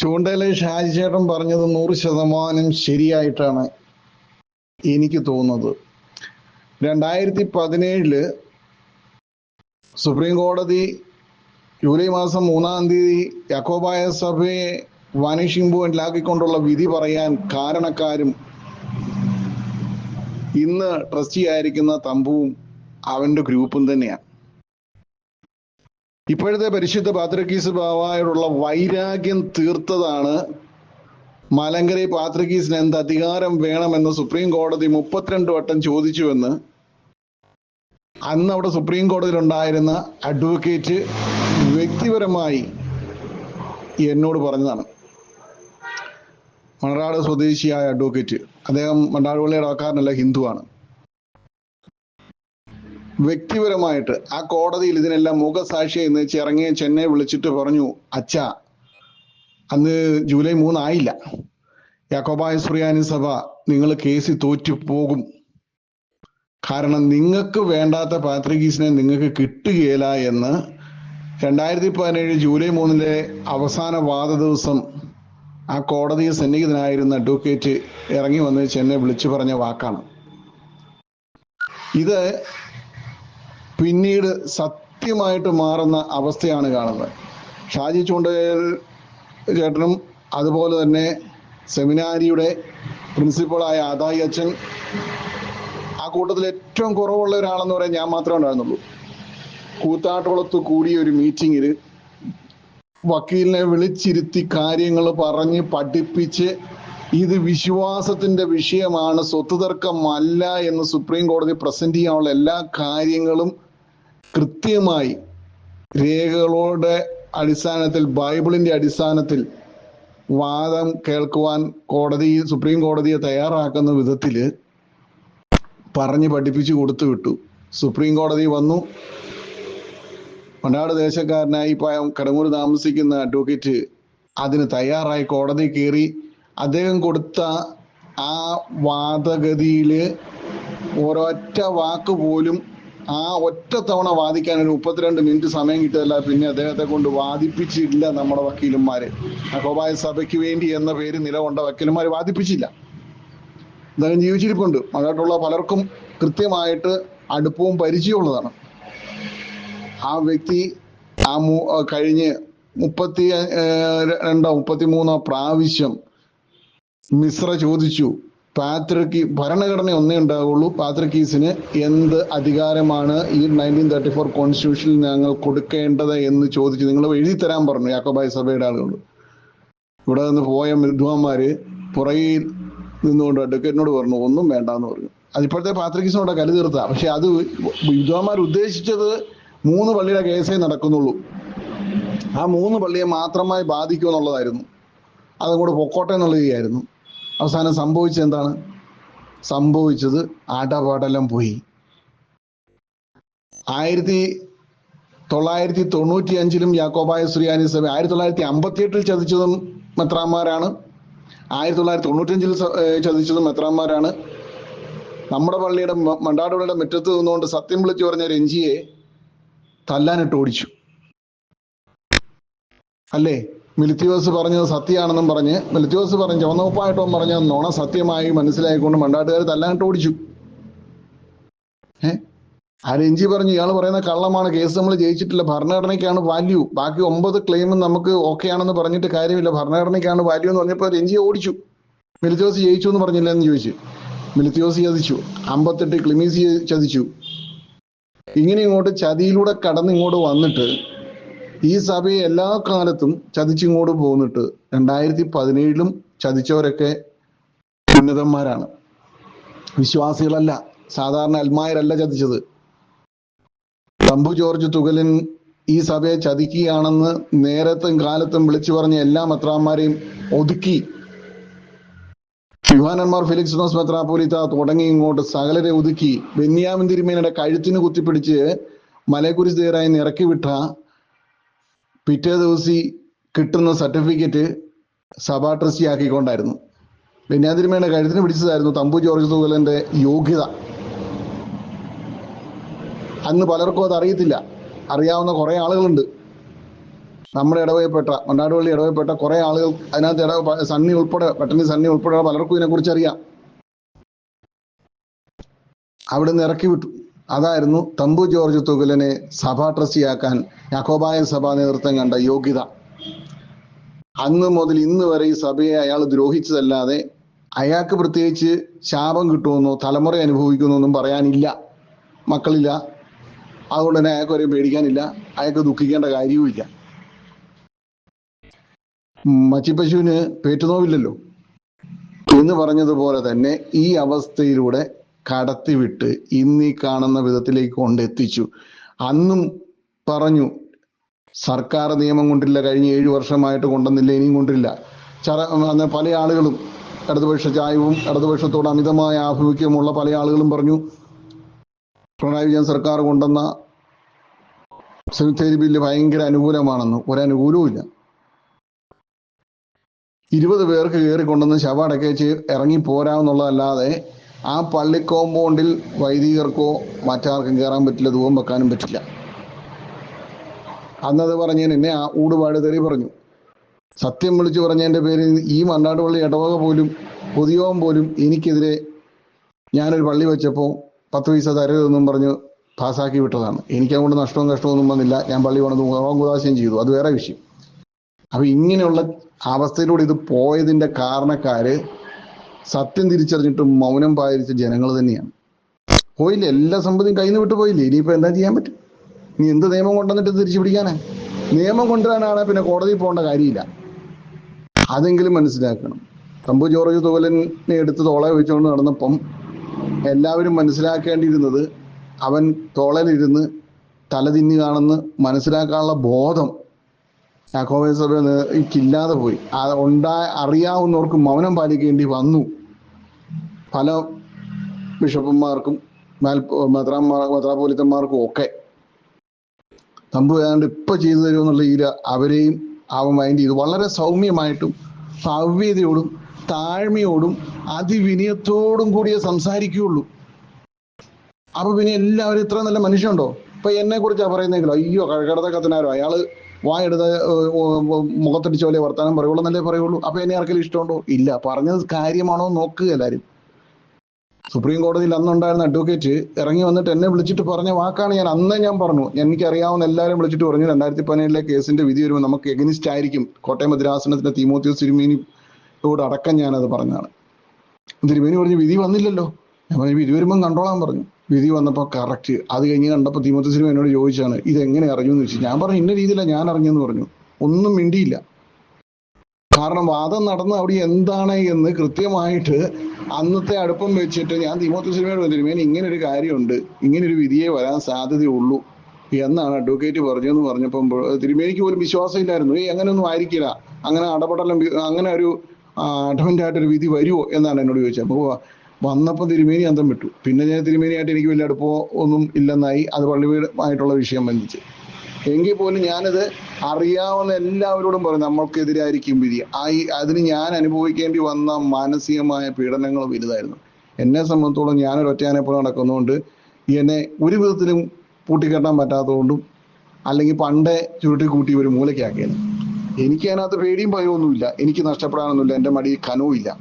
ചൂണ്ടയിലെ ഷാജി ചേട്ടൻ പറഞ്ഞത് നൂറ് ശതമാനം ശരിയായിട്ടാണ് എനിക്ക് തോന്നുന്നത്. രണ്ടായിരത്തി പതിനേഴിൽ സുപ്രീം കോടതി ജൂലൈ മാസം മൂന്നാം തീയതി യാക്കോബായ സഭയെ വാനിഷിംഗ് പോയിന്റിലാക്കിക്കൊണ്ടുള്ള വിധി പറയാൻ കാരണക്കാരും ഇന്ന് ട്രസ്റ്റി ആയിരിക്കുന്ന തമ്പുവും അവന്റെ ഗ്രൂപ്പും തന്നെയാണ്. ഇപ്പോഴത്തെ പരിശുദ്ധ പാത്രക്കീസ് ബാവായോടുള്ള വൈരാഗ്യം തീർത്തതാണ് മലങ്കര പാത്രക്കീസിന് എന്ത് അധികാരം വേണമെന്ന് സുപ്രീം കോടതി മുപ്പത്തിരണ്ട് വട്ടം ചോദിച്ചുവെന്ന് അന്ന് അവിടെ സുപ്രീം കോടതിയിൽ ഉണ്ടായിരുന്ന അഡ്വക്കേറ്റ് വ്യക്തിപരമായി എന്നോട് പറഞ്ഞതാണ്. മണറാട് സ്വദേശിയായ അഡ്വക്കേറ്റ്. അദ്ദേഹം മണ്ടാടുപള്ളിയുടെ ആൾക്കാരനല്ല ഹിന്ദുവാണ്. വ്യക്തിപരമായിട്ട് ആ കോടതിയിൽ ഇതിനെല്ലാം മുഖസാക്ഷി എന്ന് വെച്ച് ഇറങ്ങിയ ചെന്നൈ വിളിച്ചിട്ട് പറഞ്ഞു അച്ഛ അന്ന് ജൂലൈ മൂന്നായില്ല യാക്കോബായ സുറിയാനി സഭ നിങ്ങൾ കേസിൽ തോറ്റു പോകും. കാരണം നിങ്ങൾക്ക് വേണ്ടാത്ത പാത്രികീസിനെ നിങ്ങൾക്ക് കിട്ടുകയില്ല എന്ന് രണ്ടായിരത്തി പതിനേഴ് ജൂലൈ മൂന്നിലെ അവസാന വാദ ദിവസം ആ കോടതിയിൽ സന്നിഹിതനായിരുന്ന അഡ്വക്കേറ്റ് ഇറങ്ങി വന്ന് ചെന്നെ വിളിച്ചു പറഞ്ഞ വാക്കാണ്. ഇത് പിന്നീട് സത്യമായിട്ട് മാറുന്ന അവസ്ഥയാണ് കാണുന്നത്. ഷാജി ചൂണ്ടയിൽ ചേട്ടനും അതുപോലെ തന്നെ സെമിനാരിയുടെ പ്രിൻസിപ്പളായ ആദായി അച്ഛൻ ആ കൂട്ടത്തിൽ ഏറ്റവും കുറവുള്ള ഒരാളെന്ന് പറയാൻ ഞാൻ മാത്രമേ ഉണ്ടായിരുന്നുള്ളൂ. കൂത്താട്ടുളത്ത് കൂടിയ ഒരു മീറ്റിങ്ങിൽ വക്കീലിനെ വിളിച്ചിരുത്തി കാര്യങ്ങൾ പറഞ്ഞ് പഠിപ്പിച്ച് ഇത് വിശ്വാസത്തിന്റെ വിഷയമാണ് സ്വത്ത് തർക്കമല്ല എന്ന് സുപ്രീം കോടതി പ്രസന്റ് ചെയ്യാനുള്ള എല്ലാ കാര്യങ്ങളും കൃത്യമായി രേഖകളുടെ അടിസ്ഥാനത്തിൽ ബൈബിളിന്റെ അടിസ്ഥാനത്തിൽ വാദം കേൾക്കുവാൻ കോടതി സുപ്രീം കോടതിയെ തയ്യാറാക്കുന്ന വിധത്തിൽ പറഞ്ഞ് പഠിപ്പിച്ചു കൊടുത്തു വിട്ടു. സുപ്രീം കോടതി വന്നു. മണ്ണാട് ദേശക്കാരനായി കടങ്ങൂർ താമസിക്കുന്ന അഡ്വക്കേറ്റ് അതിന് തയ്യാറായി കോടതി കയറി. അദ്ദേഹം കൊടുത്ത ആ വാദഗതിയിൽ ഒരൊറ്റ വാക്ക് പോലും ആ ഒറ്റ തവണ വാദിക്കാൻ ഒരു മുപ്പത്തിരണ്ട് മിനിറ്റ് സമയം കിട്ടിയതല്ല പിന്നെ അദ്ദേഹത്തെ കൊണ്ട് വാദിപ്പിച്ചില്ല നമ്മുടെ വക്കീലന്മാര്. അഹോബായ സഭയ്ക്ക് വേണ്ടി എന്ന പേര് നിലകൊണ്ട വക്കീലന്മാർ വാദിപ്പിച്ചില്ല. അദ്ദേഹം ജീവിച്ചിരിപ്പുണ്ട്. മകളായിട്ടുള്ള പലർക്കും കൃത്യമായിട്ട് അടുപ്പവും പരിചയമുള്ളതാണ് ആ വ്യക്തി ആ മൂ കഴിഞ്ഞ് മുപ്പത്തി രണ്ടോ മുപ്പത്തി മൂന്നോ പ്രാവശ്യം മിശ്ര ചോദിച്ചു. പാത്രക്കി ഭരണഘടന ഒന്നേ ഉണ്ടാവുള്ളൂ. പാത്രക്കീസിന് എന്ത് അധികാരമാണ് ഈ നയന്റീൻ തേർട്ടി ഫോർ കോൺസ്റ്റിറ്റ്യൂഷനിൽ ഞങ്ങൾ കൊടുക്കേണ്ടത് എന്ന് ചോദിച്ച് നിങ്ങൾ എഴുതി തരാൻ പറഞ്ഞു യാക്കോബായ സഭയുടെ ആളുകളോട്. ഇവിടെ നിന്ന് പോയ വിദ്വാന്മാര് പുറകിൽ നിന്നുകൊണ്ട് അഡ്വക്കേറ്റിനോട് പറഞ്ഞു ഒന്നും വേണ്ട എന്ന് പറഞ്ഞു. അതിപ്പോഴത്തെ പാത്രക്കീസിനോടെ കലി തീർത്ത. പക്ഷെ അത് വിദ്വാന്മാർ ഉദ്ദേശിച്ചത് മൂന്ന് പള്ളിയുടെ കേസേ നടക്കുന്നുള്ളൂ. ആ മൂന്ന് പള്ളിയെ മാത്രമായി ബാധിക്കും എന്നുള്ളതായിരുന്നു അതങ്ങോട്ട് പൊക്കോട്ടെ എന്നുള്ള രീതിയായിരുന്നു അവസാനം സംഭവിച്ചത് എന്താണ് സംഭവിച്ചത് അടപടലം പോയി. ആയിരത്തി തൊള്ളായിരത്തി തൊണ്ണൂറ്റി അഞ്ചിലും യാക്കോബായ സുറിയാനി സഭ ആയിരത്തി തൊള്ളായിരത്തി അമ്പത്തി എട്ടിൽ ചതിച്ചതും മെത്രാന്മാരാണ്. ആയിരത്തി തൊള്ളായിരത്തി തൊണ്ണൂറ്റഞ്ചിൽ അഞ്ചിൽ ചതിച്ചതും മെത്രാന്മാരാണ്. നമ്മുടെ പള്ളിയുടെ മണ്ടാടുപള്ളിയുടെ മുറ്റത്ത് നിന്നുകൊണ്ട് സത്യം വിളിച്ചു പറഞ്ഞ രഞ്ജിയെ തല്ലാനിട്ട് ഓടിച്ചു. അല്ലേ? മിലിത്യോസ് പറഞ്ഞത് സത്യമാണെന്നും പറഞ്ഞ് മിലിത്യോസ് പറഞ്ഞ് എന്ന് പറഞ്ഞ നോണ സത്യമായി മനസ്സിലായിക്കൊണ്ട് മണ്ടാട്ടുകാർ തല്ലാനിട്ട് ഓടിച്ചു. ഏ? ആ രഞ്ജി പറഞ്ഞു ഇയാൾ പറയുന്ന കള്ളമാണ് കേസ് നമ്മൾ ജയിച്ചിട്ടില്ല ഭരണഘടനയ്ക്കാണ് വാല്യൂ ബാക്കി ഒമ്പത് ക്ലെയിമും നമുക്ക് ഓക്കെ ആണെന്ന് പറഞ്ഞിട്ട് കാര്യമില്ല ഭരണഘടനയ്ക്കാണ് വാല്യൂ എന്ന് പറഞ്ഞപ്പോൾ രഞ്ജിയെ ഓടിച്ചു. മിലിത്യോസ് ജയിച്ചു എന്ന് പറഞ്ഞില്ല എന്ന് ചോദിച്ചു. മിലിത്യോസ് ചതിച്ചു. അമ്പത്തെട്ട് ക്ലിമീസ് ചതിച്ചു. ഇങ്ങനെ ഇങ്ങോട്ട് ചതിയിലൂടെ കടന്ന് ഇങ്ങോട്ട് വന്നിട്ട് ഈ സഭയെ എല്ലാ കാലത്തും ചതിച്ചിങ്ങോട്ട് പോന്നിട്ട് രണ്ടായിരത്തി പതിനേഴിലും ചതിച്ചവരൊക്കെ ഉന്നതന്മാരാണ്. വിശ്വാസികളല്ല സാധാരണ അൽമായരല്ല ചതിച്ചത്. തമ്പു ജോർജ് തുകലിൻ ഈ സഭയെ ചതിക്കുകയാണെന്ന് നേരത്തും കാലത്തും വിളിച്ചു പറഞ്ഞ എല്ലാ മെത്രാന്മാരെയും ഒതുക്കി. യുവാനന്മാർ ഫിലിക്സ് നോസ് മെത്രാപോലിത്ത തുടങ്ങി ഇങ്ങോട്ട് സകലരെ ഒതുക്കി. ബെന്യാമിൻ തിരുമേനയുടെ കഴുത്തിന് കുത്തിപ്പിടിച്ച് മലയക്കുരിശ് തേരായി ഇറക്കി വിട്ട പിറ്റേ ദിവസം കിട്ടുന്ന സർട്ടിഫിക്കറ്റ് സഭാ ട്രസ്റ്റി ആക്കിക്കൊണ്ടായിരുന്നു ബെന്യാതിരിമയുടെ കഴുത്തിന് പിടിച്ചതായിരുന്നു തമ്പു ജോർജ് തുകലന്റെ യോഗ്യത. അന്ന് പലർക്കും അത് അറിയത്തില്ല. അറിയാവുന്ന കുറെ ആളുകളുണ്ട്. നമ്മുടെ ഇടവയപ്പെട്ട മണ്ണാടുപള്ളി ഇടവയപ്പെട്ട കുറെ ആളുകൾ അതിനകത്ത് ഇടവ സണ്ണി ഉൾപ്പെടെ പട്ടണി സണ്ണി ഉൾപ്പെടെ പലർക്കും ഇതിനെക്കുറിച്ച് അറിയാം അവിടെ നിന്ന് ഇറക്കി വിട്ടു. അതായിരുന്നു തമ്പു ജോർജ് തുകലിനെ സഭാ ട്രസ്റ്റിയാക്കാൻ യാക്കോബായ സഭാ നേതൃത്വം കണ്ട യോഗ്യത. അന്ന് മുതൽ ഇന്ന് വരെ ഈ സഭയെ അയാൾ ദ്രോഹിച്ചതല്ലാതെ അയാൾക്ക് പ്രത്യേകിച്ച് ശാപം കിട്ടുമെന്നോ തലമുറ അനുഭവിക്കുന്നു ഒന്നും പറയാനില്ല. മക്കളില്ല. അതുകൊണ്ട് തന്നെ അയാൾക്ക് ഒരേ പേടിക്കാനില്ല. അയാൾക്ക് ദുഃഖിക്കേണ്ട കാര്യവുമില്ല. മച്ചിപ്പശുവിന് പേറ്റുനോവില്ലല്ലോ. എന്ന് പറഞ്ഞതുപോലെ തന്നെ ഈ അവസ്ഥയിലൂടെ കടത്തിവിട്ട് ഇന്നീ കാണുന്ന വിധത്തിലേക്ക് കൊണ്ടെത്തിച്ചു. അന്നും പറഞ്ഞു സർക്കാർ നിയമം കൊണ്ടില്ല കഴിഞ്ഞ ഏഴു വർഷമായിട്ട് കൊണ്ടുവന്നില്ല ഇനിയും കൊണ്ടില്ല അന്ന് പല ആളുകളും ഇടതുപക്ഷ ചായവും ഇടതുപക്ഷത്തോട് അമിതമായ ആഭിമുഖ്യമുള്ള പല ആളുകളും പറഞ്ഞു പിണറായി വിജയൻ സർക്കാർ കൊണ്ടുവന്ന സെമിത്തേരി ബില്ല് ഭയങ്കര അനുകൂലമാണെന്ന് ഒരനുകൂലവും ഇല്ല. ഇരുപത് പേർക്ക് കയറി കൊണ്ടുവന്ന് ശവ ഇറങ്ങി പോരാമെന്നുള്ളതല്ലാതെ ആ പള്ളി കോമ്പൗണ്ടിൽ വൈദികർക്കോ മറ്റാർക്കും കയറാൻ പറ്റില്ല ധൂപം വെക്കാനും പറ്റില്ല. അന്നത് പറഞ്ഞ് എന്നെ ആ ഊടുപാട് തെറി പറഞ്ഞു. സത്യം വിളിച്ചു പറഞ്ഞതിന്റെ പേരിൽ ഈ മണ്ണാട്ടുപള്ളി ഇടവക പോലും പൊതുയോഗം പോലും എനിക്കെതിരെ ഞാനൊരു പള്ളി വെച്ചപ്പോൾ പത്ത് പൈസ തരരുതെന്നും പറഞ്ഞ് പാസ്സാക്കി വിട്ടതാണ്. എനിക്ക് നഷ്ടവും കഷ്ടവും ഒന്നും വന്നില്ല. ഞാൻ പള്ളി കൊണ്ടു കുതാശയും ചെയ്തു. അത് വേറെ വിഷയം. അപ്പൊ ഇങ്ങനെയുള്ള അവസ്ഥയിലൂടെ ഇത് പോയതിന്റെ കാരണക്കാര് സത്യം തിരിച്ചറിഞ്ഞിട്ടും മൗനം പാലിച്ച ജനങ്ങൾ തന്നെയാണ്. പോയില്ലേ? എല്ലാ സമ്പത്തിയും കയ്യിൽ നിന്ന് വിട്ടു പോയില്ലേ? ഇനിയിപ്പോ എന്താ ചെയ്യാൻ പറ്റും? നീ എന്ത് നിയമം കൊണ്ടുവന്നിട്ട് തിരിച്ചു പിടിക്കാനേ നിയമം കൊണ്ടുവരാനാണ് പിന്നെ കോടതി പോകേണ്ട കാര്യമില്ല. അതെങ്കിലും മനസ്സിലാക്കണം. തമ്പു ജോർജ് തോലനെ എടുത്ത് തോളെ വെച്ചുകൊണ്ട് നടന്നപ്പം എല്ലാവരും മനസ്സിലാക്കേണ്ടിയിരുന്നത് അവൻ തോളലിരുന്ന് തലതിന്നി കാണുന്ന മനസ്സിലാക്കാനുള്ള ബോധം യാക്കോബേ സഭയ്ക്കില്ലാതെ പോയി. ഉണ്ടാ അറിയാവുന്നവർക്ക് മൗനം പാലിക്കേണ്ടി വന്നു. പല ബിഷപ്പന്മാർക്കും മദ്രാപോലിത്തന്മാർക്കും ഒക്കെ തമ്പു ഏതാണ്ട് ഇപ്പൊ ചെയ്തു തരുമെന്നുള്ള ഈ അവരെയും അവൻ മൈൻഡ് ചെയ്തു. വളരെ സൗമ്യമായിട്ടും ഭവ്യതയോടും താഴ്മയോടും അതിവിനയത്തോടും കൂടിയേ സംസാരിക്കുകയുള്ളൂ. അപ്പൊ പിന്നെ എല്ലാവരും ഇത്ര നല്ല മനുഷ്യണ്ടോ ഇപ്പൊ എന്നെ കുറിച്ചാ പറയുന്നെങ്കിലോ അയ്യോ കഴകടത്തെ കത്തനാരോ അയാൾ വായെടുത്ത് മുഖത്തടിച്ച പോലെ വർത്താനം പറയുള്ളൂ എന്നല്ലേ പറയുള്ളൂ. അപ്പൊ എന്നെ ആർക്കെങ്കിലും ഇഷ്ടമുണ്ടോ? ഇല്ല. പറഞ്ഞത് കാര്യമാണോ നോക്കുക എല്ലാരും സുപ്രീം കോടതിയിൽ അന്നുണ്ടായിരുന്ന അഡ്വക്കേറ്റ് ഇറങ്ങി വന്നിട്ട് എന്നെ വിളിച്ചിട്ട് പറഞ്ഞ വാക്കാണ് ഞാൻ അന്ന് ഞാൻ പറഞ്ഞു. എനിക്കറിയാവുന്ന എല്ലാവരും വിളിച്ചിട്ട് പറഞ്ഞു രണ്ടായിരത്തി പതിനേഴിലെ കേസിന്റെ വിധി വരുമ്പോൾ നമുക്ക് എഗനിസ്റ്റ് ആയിരിക്കും. കോട്ടയം മദ്രാസനത്തിന്റെ തീമോത്യോസ് തിരുമേനിയോട് അടക്കം ഞാനത് പറഞ്ഞാണ് തിരുമേനി പറഞ്ഞു വിധി വന്നില്ലല്ലോ. ഞാൻ പറഞ്ഞു വിധി വരുമ്പം കണ്ടോളാൻ പറഞ്ഞു. വിധി വന്നപ്പോൾ കറക്റ്റ് അത് കഴിഞ്ഞ് കണ്ടപ്പോൾ സിനിമ എന്നോട് ചോദിച്ചാണ് ഇത് എങ്ങനെ അറിഞ്ഞു എന്ന് ചോദിച്ചു. ഞാൻ പറഞ്ഞു ഇന്ന രീതിയിലാണ് ഞാൻ അറിഞ്ഞെന്ന് പറഞ്ഞു. ഒന്നും മിണ്ടിയില്ല. കാരണം വാദം നടന്ന അവിടെ എന്താണ് എന്ന് കൃത്യമായിട്ട് അന്നത്തെ അടുപ്പം വെച്ചിട്ട് ഞാൻ തിമോത്തി സിനിമയോട് തിരുമേനി ഇങ്ങനെ ഒരു കാര്യമുണ്ട്. ഇങ്ങനെ ഒരു വിധിയെ വരാൻ സാധ്യതയുള്ളൂ എന്നാണ് അഡ്വക്കേറ്റ് പറഞ്ഞതെന്ന് പറഞ്ഞപ്പം തിരുമേനിക്ക് പോലും വിശ്വാസമില്ലായിരുന്നു. ഏയ് അങ്ങനെയൊന്നും ആയിരിക്കില്ല. അങ്ങനെ അടപടലം അങ്ങനെ ഒരു അഡ്വന്റ് ആയിട്ടൊരു വിധി വരുമോ എന്നാണ് എന്നോട് ചോദിച്ചത്. അപ്പോൾ വന്നപ്പോൾ തിരുമേനി അന്തം വിട്ടു. പിന്നെ ഞാൻ തിരുമേനിയായിട്ട് എനിക്ക് വലിയ അടുപ്പോ ഒന്നും ഇല്ലെന്നായി അത് പള്ളിയുമായിട്ടുള്ള വിഷയം ബന്ധിച്ച്. എങ്കിൽ പോലും ഞാനത് അറിയാവുന്ന എല്ലാവരോടും പറയും നമ്മൾക്കെതിരായിരിക്കും വിധി. ആ ഈ അതിന് ഞാൻ അനുഭവിക്കേണ്ടി വന്ന മാനസികമായ പീഡനങ്ങൾ വലുതായിരുന്നു. എന്നെ സംബന്ധിച്ചോളം ഞാനൊരു ഒറ്റയാനെ പോലെ നടക്കുന്നതുകൊണ്ട് എന്നെ ഒരു വിധത്തിലും പൂട്ടിക്കെട്ടാൻ പറ്റാത്തതുകൊണ്ടും അല്ലെങ്കിൽ പണ്ടേ ചുരുട്ടി കൂട്ടി ഒരു മൂലയ്ക്കാക്കിയത് എനിക്ക് അതിനകത്ത് പേടിയും ഭയമൊന്നുമില്ല എനിക്ക് നഷ്ടപ്പെടാനൊന്നുമില്ല. എന്റെ മടിയിൽ കനവുമില്ല.